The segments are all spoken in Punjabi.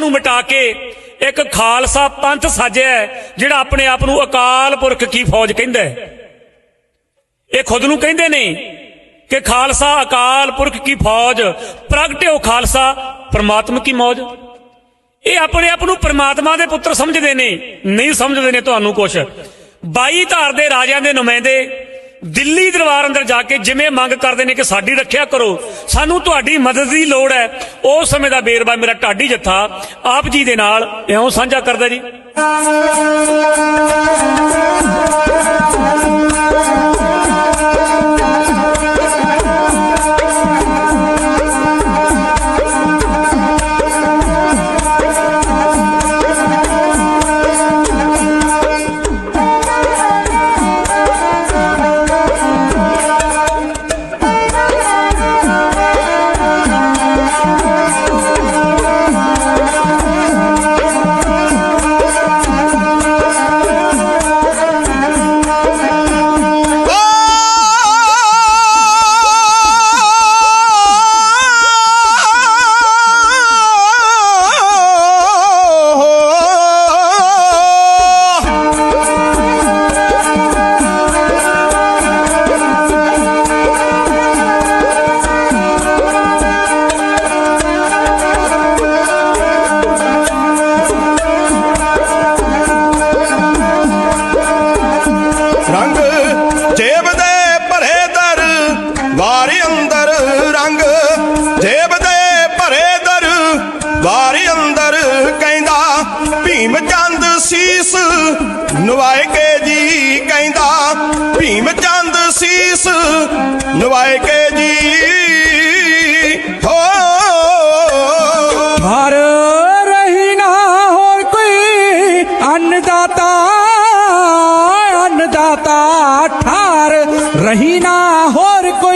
ਨੂੰ ਮਿਟਾ ਕੇ ਇੱਕ ਖਾਲਸਾ ਪੰਥ ਸਾਜਿਆ ਜਿਹੜਾ ਆਪਣੇ ਆਪ ਨੂੰ ਅਕਾਲ ਪੁਰਖ ਕੀ ਫੌਜ ਕਹਿੰਦਾ ਹੈ। ਇਹ ਖੁਦ ਨੂੰ ਕਹਿੰਦੇ ਨੇ ਕਿ ਖਾਲਸਾ ਅਕਾਲ ਪੁਰਖ ਕੀ ਫੌਜ ਪ੍ਰਗਟਿਓ ਖਾਲਸਾ, ਪ੍ਰਮਾਤਮ ਕੀ ਮੌਜ। ਇਹ ਆਪਣੇ ਆਪ ਨੂੰ ਪ੍ਰਮਾਤਮਾ ਦੇ ਪੁੱਤਰ ਸਮਝਦੇ ਨੇ, ਨਹੀਂ ਸਮਝਦੇ ਨੇ ਤੁਹਾਨੂੰ ਕੁਛ। 22 ਧਾਰ ਦੇ ਰਾਜਿਆਂ ਦੇ ਨੁਮਾਇੰਦੇ ਦਿੱਲੀ ਦਰਬਾਰ ਅੰਦਰ ਜਾ ਕੇ ਜਿਵੇਂ ਮੰਗ ਕਰਦੇ ਨੇ ਕਿ ਸਾਡੀ ਰੱਖਿਆ ਕਰੋ, ਸਾਨੂੰ ਤੁਹਾਡੀ ਮਦਦ ਦੀ ਲੋੜ ਹੈ। ਉਸ ਸਮੇਂ ਦਾ ਬੇਰਬਾ ਮੇਰਾ ਢਾਡੀ ਜੱਥਾ, ਆਪ ਜੀ ਦੇ ਨਾਲ ਇਉਂ ਸਾਂਝਾ ਕਰਦਾ ਜੀ। ਵਾਰੀ ਅੰਦਰ ਰੰਗ ਜੇਬ ਦੇ ਭਰੇ ਦਰ। ਵਾਰੀ ਅੰਦਰ ਕਹਿੰਦਾ, ਭੀਮ ਚੰਦ ਸੀਸ ਨਵਾਏ ਕੇ ਜੀ ਕਹਿੰਦਾ, ਭੀਮ ਚੰਦ ਸੀਸ ਨਵਾਏ ਕੇ ਜੀ। ਹੋ। ਹਰ ਰਹੀ ਨਾ ਹੋਰ ਕੋਈ ਅੰਨਦਾਤਾ ਅੰਨਦਾਤਾ ਠਾਰ। ਰਹੀ ਨਾ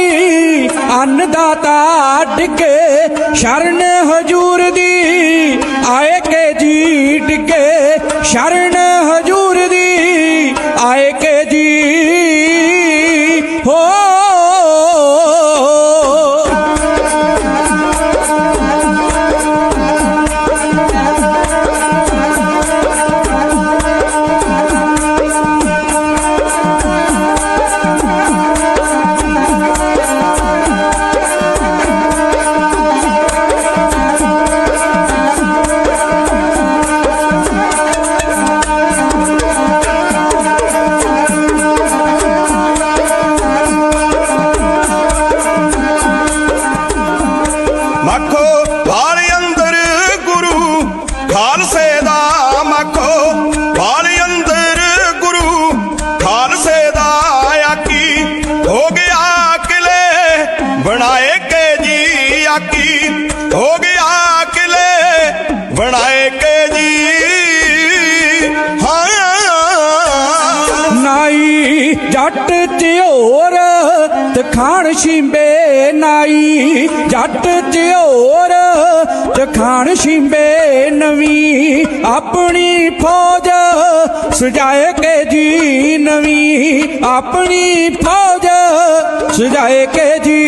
ਹੋਰ ਕੋਈ ਅੰਨਦਾਤਾ ਡਿੱਗੇ ਸ਼ਰਨ ਹਜੂਰ ਦੀ ਆਏ ਕੇ ਜੀ ਡਿੱਗੇ ਸ਼ਰਨ ਹਜੂਰ ਦੀ ਆਏ ਹਾਂ ਨਾਈ ਜੱਟ ਤਿਉਰ ਤਖਾਣ ਸ਼ਿੰਬੇ ਨਾਈ। ਜੱਟ ਤਿਉਰ ਤਖਾਣ ਸ਼ਿੰਬੇ ਨਵੀਂ। ਆਪਣੀ ਫੌਜ ਸਜਾਏ ਕੇ ਜੀ ਨਵੀਂ। ਆਪਣੀ ਫੌਜ ਸਜਾਏ ਕੇ ਜੀ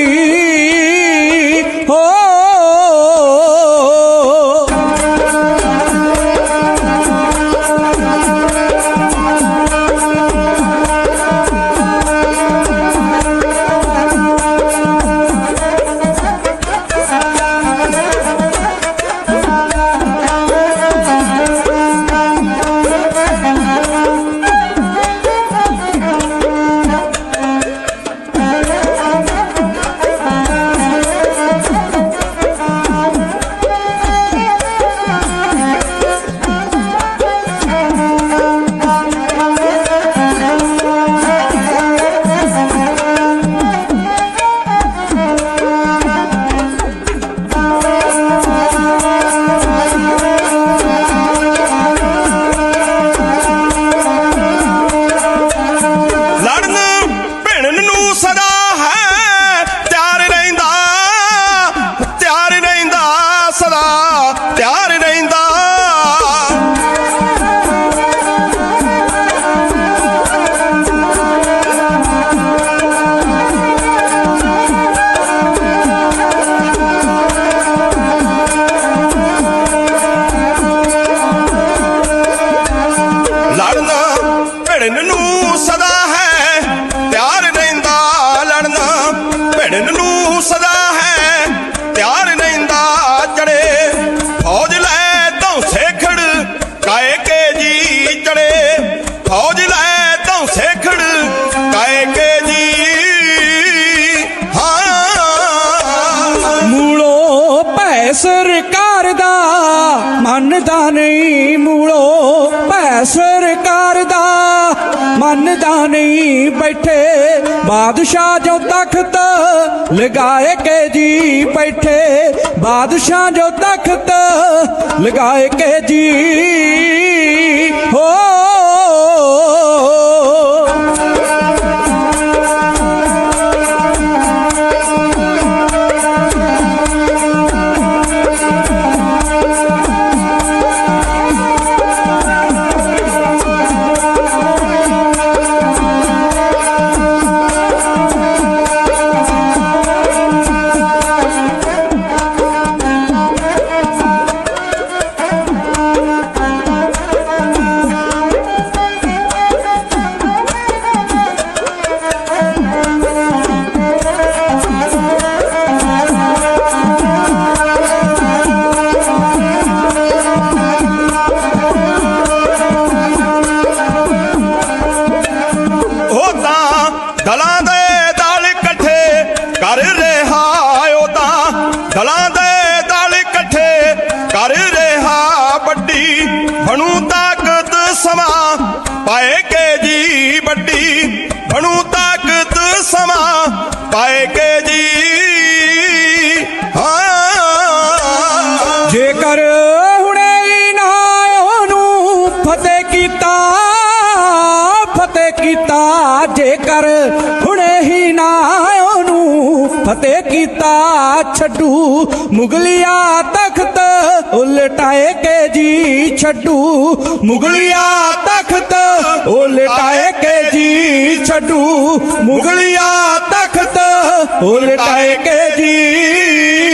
ਸਰਕਾਰ ਦਾ ਮੰਨਦਾ ਨਹੀਂ ਮੂਲੋ ਭੈ ਸਰਕਾਰ ਦਾ ਮੰਨਦਾ ਨਹੀਂ ਬੈਠੇ ਬਾਦਸ਼ਾਹ ਜੋ ਤਖਤ ਲਗਾਏ ਕੇ ਜੀ ਬੈਠੇ ਬਾਦਸ਼ਾਹ ਜੋ ਤਖਤ ਲਗਾਏ ਕੇ ਜੀ ਹੋ ਦਲਾਂ ਦੇ ਦਲ ਇਕੱਠੇ ਕਰ ਰਿਹਾ ਉਹ ਦਲਾਂ ਦੇ ਦਲ ਇਕੱਠੇ ਕਰ ਰਿਹਾ ਵੱਡੀ। ਬਣੂ ਤਾਕਤ ਸਮਾਂ ਪਾਏ ਕੇ ਜੀ ਵੱਡੀ। ਬਣੂ ਤਾਕਤ ਸਮਾਂ ਪਾਏ ਕੇ ਜੀ ਜੇਕਰ ਹੁਣੇ ਹੀ ਨਾ ਉਹਨੂੰ ਫਤਿਹ ਕੀਤਾ ਛੱਡੂ। ਮੁਗਲਿਆ ਤਖਤ ਉਲਟਾਏ ਕੇ ਜੀ ਛੱਡੂ। ਮੁਗਲਿਆ ਤਖਤ ਉਲਟਾਏ ਕੇ ਜੀ ਛੱਡੂ। ਮੁਗਲਿਆ ਤਖਤ ਉਲਟਾਏ ਕੇ ਜੀ